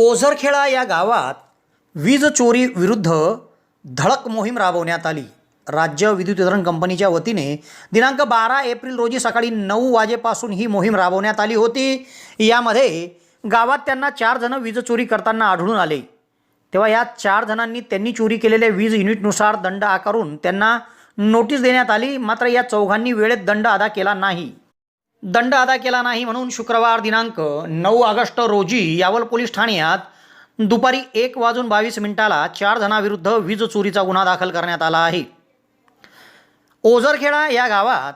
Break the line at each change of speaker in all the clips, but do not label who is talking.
ओझरखेडा या गावात वीज चोरी विरुद्ध धडक मोहीम राबवण्यात आली. राज्य विद्युत वितरण कंपनीच्या वतीने दिनांक बारा एप्रिल रोजी सकाळी नऊ वाजेपासून ही मोहीम राबवण्यात आली होती. यामध्ये गावात त्यांना चार जण वीज चोरी करताना आढळून आले. तेव्हा या चार जणांनी त्यांनी चोरी केलेल्या वीज युनिटनुसार दंड आकारून त्यांना नोटीस देण्यात आली. मात्र या चौघांनी वेळेत दंड अदा केला नाही. दंड अदा केला नाही म्हणून शुक्रवार दिनांक नऊ ऑगस्ट रोजी यावल पोलीस ठाण्यात दुपारी एक वाजून बावीस मिनिटाला चार जणांविरुद्ध वीज चोरीचा गुन्हा दाखल करण्यात आला आहे. ओझरखेडा या गावात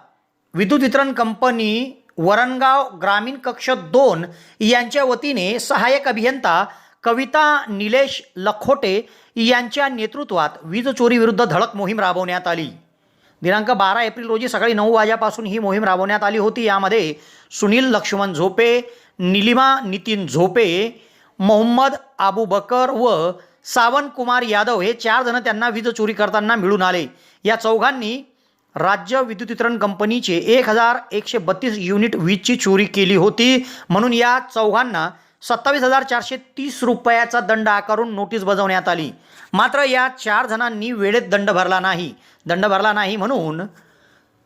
विद्युत वितरण कंपनी वरणगाव ग्रामीण कक्ष दोन यांच्या वतीने सहाय्यक अभियंता कविता निलेश लखोटे यांच्या नेतृत्वात वीज चोरीविरुद्ध धडक मोहीम राबवण्यात आली. दिनांक बारा एप्रिल रोजी सकाळी नऊ वाजेपासून ही मोहीम राबवण्यात आली होती. यामध्ये सुनील लक्ष्मण झोपे निलिमा नितीन झोपे मोहम्मद आबू बकर व सावन कुमार यादव हे चार जण त्यांना वीज चोरी करताना मिळून आले. या चौघांनी राज्य विद्युत वितरण कंपनीचे एक हजार एकशे बत्तीस युनिट वीजची चोरी केली होती. म्हणून या चौघांना सत्तावीस हजार चारशे तीस रुपयाचा दंड आकारून नोटीस बजावण्यात आली. मात्र या चार जणांनी वेळेत दंड भरला नाही. दंड भरला नाही म्हणून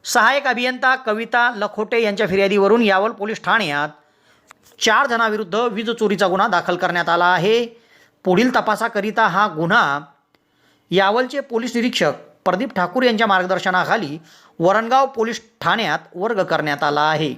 सहाय्यक अभियंता कविता लखोटे यांच्या फिर्यादीवरून यावल पोलीस ठाण्यात चार जणांविरुद्ध वीज चोरीचा गुन्हा दाखल करण्यात आला आहे. पुढील तपासाकरिता हा गुन्हा यावलचे पोलीस निरीक्षक प्रदीप ठाकूर यांच्या मार्गदर्शनाखाली वरणगाव पोलीस ठाण्यात वर्ग करण्यात आला आहे.